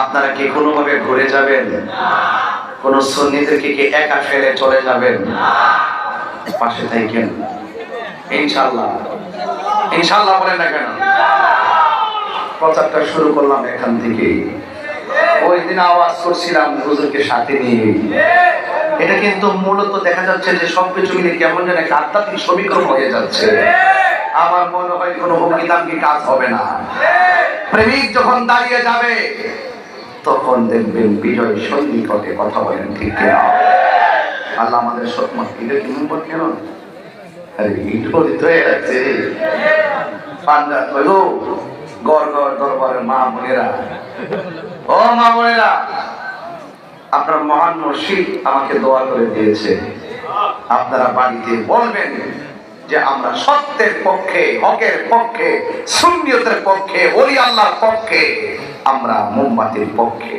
আপনারা কি কোনোভাবে ঘুরে যাবেন? কোন সন্নিদেরকে কি একা ফেলে চলে যাবেন? পাশে থাকেন। ইনশাল্লাহ ইনশাল্লাহ বলেন না কেন? প্রচারটা শুরু করলাম এখান থেকে। ওই দিন আওয়াজ করছিলাম হুজুরকে সাথে নিয়ে। এটা কিন্তু মূলত দেখা যাচ্ছে যে সবকিছু মিলে কেমন যেন একটা আধ্যাত্মিক সমীকরণ হয়ে যাচ্ছে। আমার মনে হয় কোনো হুমকি দামকি কাজ হবে না। প্রেমিক যখন দাঁড়িয়ে যাবে তখন দেখবেন বিজয় সন্নিকটে কথা বলেন, ঠিক কিনা? আল্লাহ আমাদের সৎমত এটা কি কেন? আরে ইট পরিত হয়ে যাচ্ছে। পান্ডা গড় গড় দরবারের মা বোনেরা। ও মা বোনেরা, আপনার মহান মসজিদ আমাকে দোয়া করে দিয়েছে। আপনারা বাড়িতে বলবেন যে আমরা সত্যের পক্ষে, হকের পক্ষে, সুন্নিয়তের পক্ষে, ওলি আল্লাহর পক্ষে, আমরা মোমবাতির পক্ষে।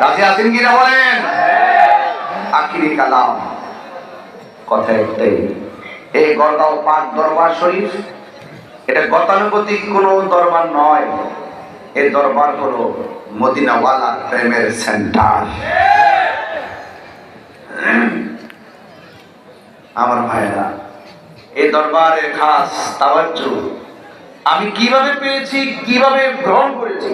রাজি আছেন কিনা বলেন? আখিরি কালাম। কথা একটাই এই গড়গাঁও পাক দরবার শরীফ, এটা গতানুগতিক কোনো দরবার নয়। এই দরবার হলো মদিনাওয়ালা প্রেমের সেন্টার। আমার ভাইরা এই দরবারে খাস তাওয়াজ্জ। আমি কীভাবে পেয়েছি, কীভাবে গ্রহণ করেছি?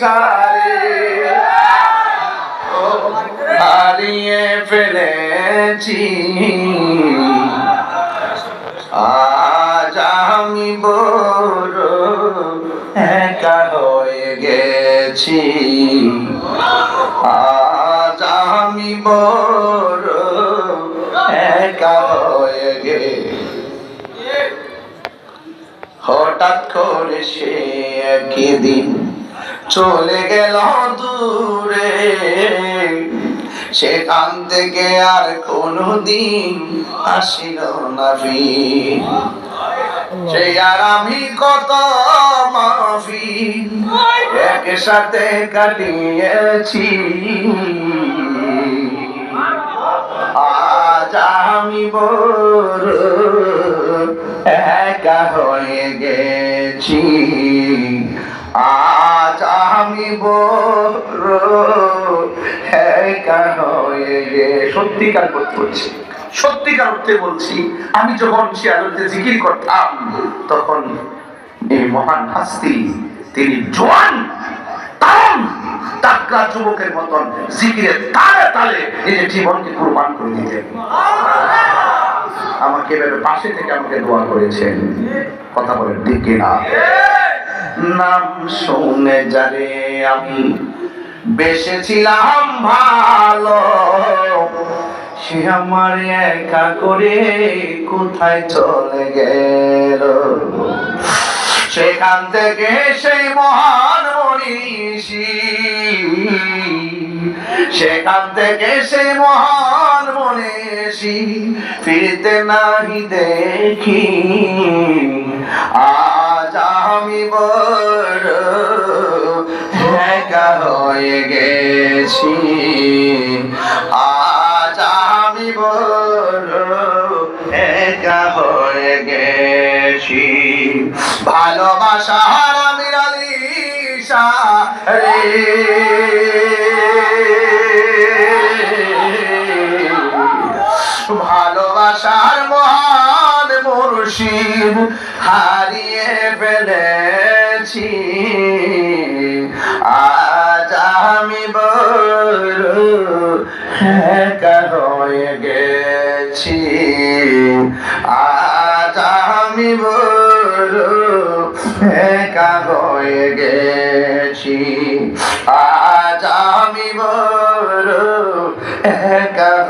সারে। হারিয়ে ফেলেছি। আজ আমি বড় একা হয়ে গেছি। আজ আমি বড় একা হঠাৎ করে সে একদিন চলে গেল দূরে সেখান থেকে আর কোনোদিন আসিল না। সে আর আমি কত মাফি একসাথে কাটিয়েছি। আজ আমি বড় একা হয়ে গেছি। আজ আমি বড় একা হয়ে গে সত্যিকার করতে বলছি সত্যিকার অর্থে বলছি, আমি যখন সে আলোতে জিকির করতাম, তখন এই মহান হাস্তি, তিনি জোয়ান যুবকের মতন জিকিরে তালে তালে নিজের জীবনকে করে দিতেন। আমাকে পাশে থেকে আমাকে দোয়া করেছেন। কথা বলেন কিনা? নাম শুনে যারে আমি বেসেছিলাম ভালো সে আমার একা করে কোথায় চলে গেল? সেখান থেকে সেই মহান মনীষী, সেখান থেকে সেই মহান মনীষী ফিরতে নাহি দেখি। আজ আমি বড় হয়ে গেছি। আজ গেছি ভালোবাসার আমির আলী রে। ভালোবাসার মহান মুর্শিদ হারিয়ে ফেলেছি। আজ আমি একা হয়ে গেছি। আমি বড় একা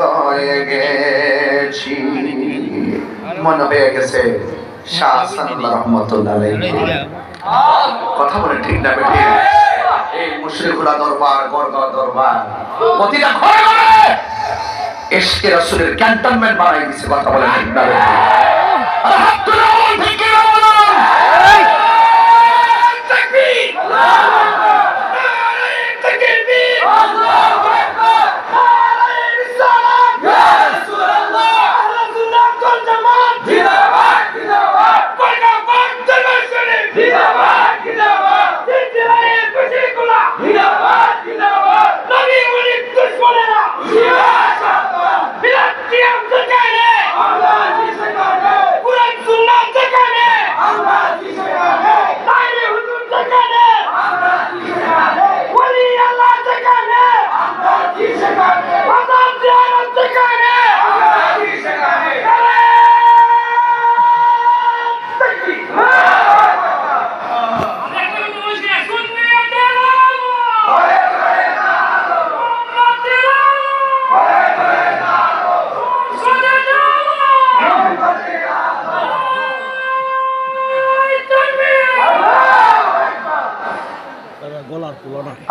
হয়ে গেছি। মনে হয়ে গেছে শাহ সানুল্লাহ। কথা বলে ঠিক না এই মুশরিকুলা দরবার গরগা দরবার প্রতিটা ঘরে ঘরে এসকে ক্যান্টনমেন্ট বানাই দিছে, কথা বলে ঠিক না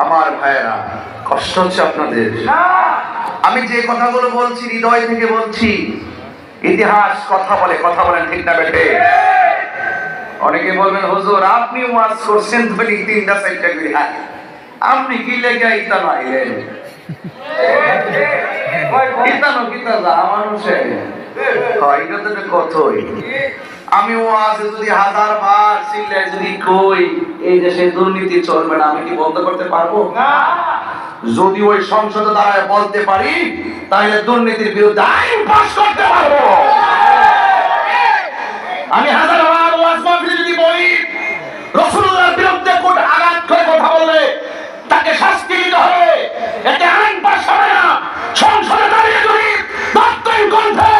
আমার ভাইয়েরা, কষ্ট হচ্ছে আপনাদের। আমি যে কথাগুলো বলছি, হৃদয় থেকে বলছি, ইতিহাস কথা বলে, কথা বলেন ঠিক না বেঠে? অনেকে বলবেন, হুজুর আপনি ওয়াজ করছেন বলি তিনটা চারটা করে? আপনি কি লেগে ইতা নাইলেন ইতানো কিতা যা মানুষে হয়, এটা তো কথাই। আমি ও ওয়াজে যদি হাজার বার চিল্লায় যদি কই এই দেশে দুর্নীতি চলবে না আমি কি বন্ধ করতে পারব? না। যদি ওই সংসদে দাঁড়ায় বলতে পারি তাহলে দুর্নীতির বিরুদ্ধে আইন পাস করতে পারব। আমি হাজার বার ওয়াজ মাহফিলে যদি বলি রসুল্লাহর বিরুদ্ধে কোট আঘাত করে কথা বললে তাকে শাস্তি দিতে হবে। এতে আইন পাস হবে না। সংসদে দাঁড়িয়ে যদি দপ্তরি কণ্ঠে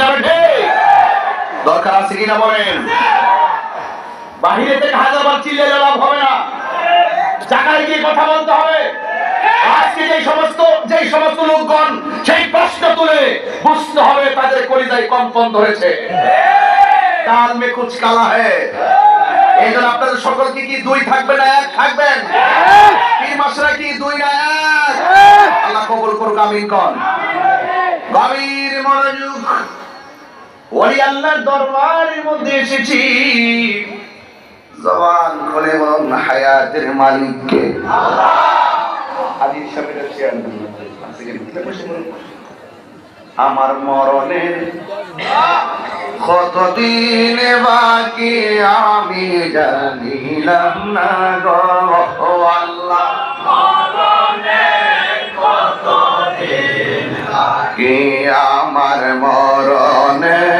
না দরকার আছে কিনা বলেন? বাহিরে থেকে হাজার বার চিল্লে লাভ হবে না। জায়গায় গিয়ে কথা বলতে হবে। আজকে যে সমস্ত যে সমস্ত লোকগণ সেই প্রশ্ন তুলে বুঝতে হবে তাদের কলিজায় কম্পন ধরেছে। কাল মে কুছ কালা হে এই জন্য আপনাদের সকলকে কি দুই থাকবে না এক থাকবেন? পীর মাসরা কি দুই না এক? আল্লাহ কবুল করুক আমিন কন। গভীর মনোযোগ ওলি আল্লাহর দরবারের মধ্যে এসেছি। জবান খুলে বলুন হায়াতের মালিককে। আমার মরণের কতদিন বাকি আমি জানিলাম না গো। আল্লাহ। কি আমার মরণের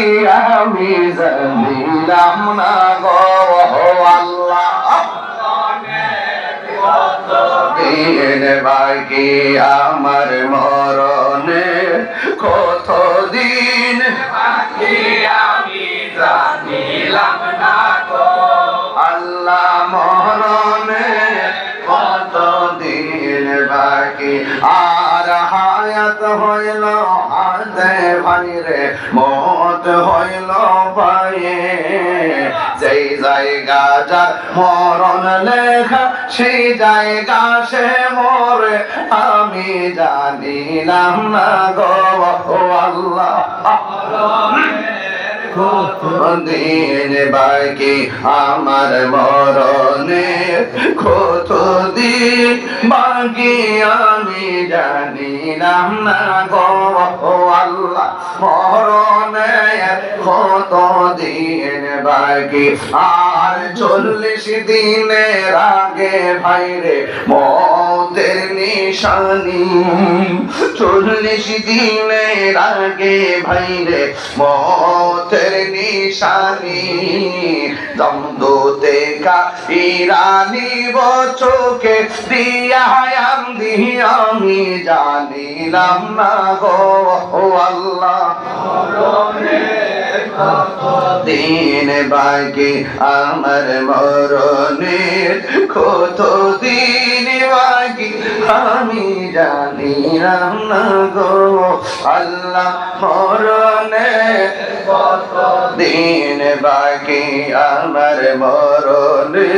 আমি জানিলাম না গো আমার মরণে, কত দিন? আমি জানিলাম না গো আল্লাহ মরণে, কত দিন বাকি হায়াত হইল হাতে ভাইরে, মত হইল পায়ে যেই জায়গা যার মরণ লেখা, সেই জায়গা সে মরে। আমি জানিলাম না গো আল্লাহ। দিন বাকি আমার মরণে কত দিন বাকি আমি জানিলাম না গো। আল্লাহ, মরণে বাকি? আর চল্লিশ দিনের আগে ভাইরে মতের নিশানি। চল্লিশ দিনের আগে ভাইরে মতের নিশানি। দমদুতে কা ইরানি বচোকে দিয়া আমি আমি জানিলাম না গো আল্লাহ। দিন বাকি আমার মরণের কত দিন বাকি? আমি জানি না গো, আল্লাহ মরণে কত দিন বাকি আমার মরণে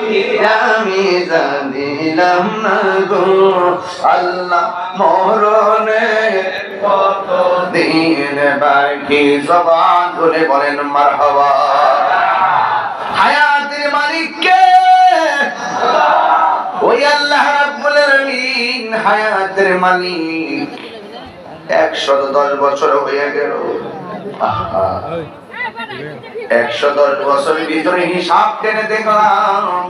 আমি জানিলাম না গো আল্লাহ মরণে দিন বাকি? জবান ধরে বলেন মারহাবা। হায়াতের মালিককে ওই আল্লাহ রাব্বুল আলামিন হায়াতের মালিক। একশো দশ বছর হয়ে গেল। আহা, একশো দশ বছরের ভিতরে হিসাব টেনে দেখলাম।